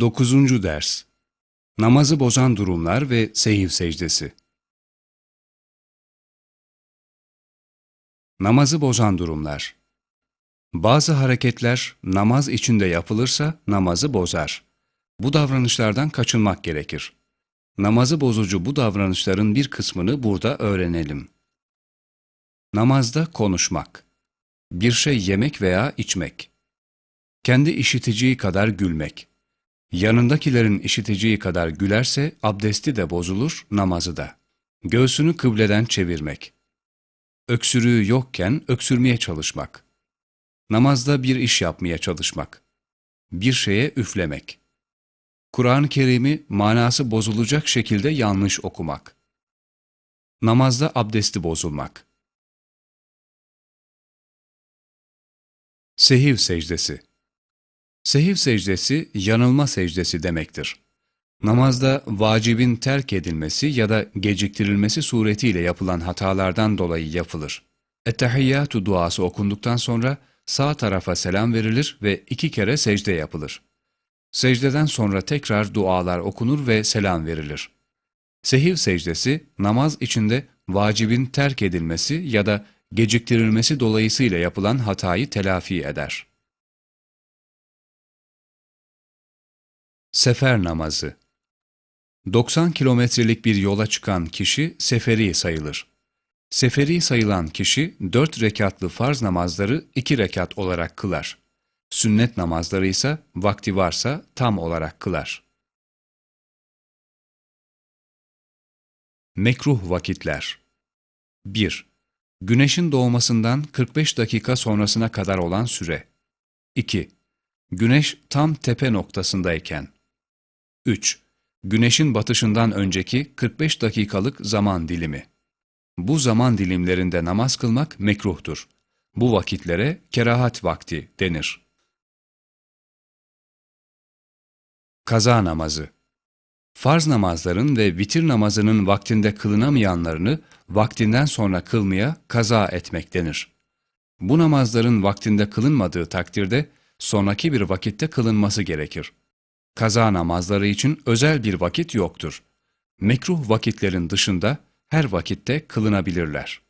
Dokuzuncu ders Namazı bozan durumlar ve sehiv secdesi Namazı bozan durumlar Bazı hareketler namaz içinde yapılırsa namazı bozar. Bu davranışlardan kaçınmak gerekir. Namazı bozucu bu davranışların bir kısmını burada öğrenelim. Namazda konuşmak Bir şey yemek veya içmek Kendi işiteceği kadar gülmek Yanındakilerin işiteceği kadar gülerse abdesti de bozulur, namazı da. Göğsünü kıbleden çevirmek. Öksürüğü yokken öksürmeye çalışmak. Namazda bir iş yapmaya çalışmak. Bir şeye üflemek. Kur'an-ı Kerim'i manası bozulacak şekilde yanlış okumak. Namazda abdesti bozulmak. Sehiv secdesi Sehiv secdesi yanılma secdesi demektir. Namazda vacibin terk edilmesi ya da geciktirilmesi suretiyle yapılan hatalardan dolayı yapılır. Ettehiyyatu duası okunduktan sonra sağ tarafa selam verilir ve iki kere secde yapılır. Secdeden sonra tekrar dualar okunur ve selam verilir. Sehiv secdesi namaz içinde vacibin terk edilmesi ya da geciktirilmesi dolayısıyla yapılan hatayı telafi eder. Sefer namazı 90 kilometrelik bir yola çıkan kişi seferi sayılır. Seferi sayılan kişi 4 rekatlı farz namazları 2 rekat olarak kılar. Sünnet namazları ise vakti varsa tam olarak kılar. Mekruh vakitler 1. Güneşin doğmasından 45 dakika sonrasına kadar olan süre 2. Güneş tam tepe noktasındayken 3. Güneşin batışından önceki 45 dakikalık zaman dilimi. Bu zaman dilimlerinde namaz kılmak mekruhtur. Bu vakitlere kerahat vakti denir. Kaza namazı Farz namazların ve vitir namazının vaktinde kılınamayanlarını vaktinden sonra kılmaya kaza etmek denir. Bu namazların vaktinde kılınmadığı takdirde sonraki bir vakitte kılınması gerekir. Kaza namazları için özel bir vakit yoktur. Mekruh vakitlerin dışında her vakitte kılınabilirler.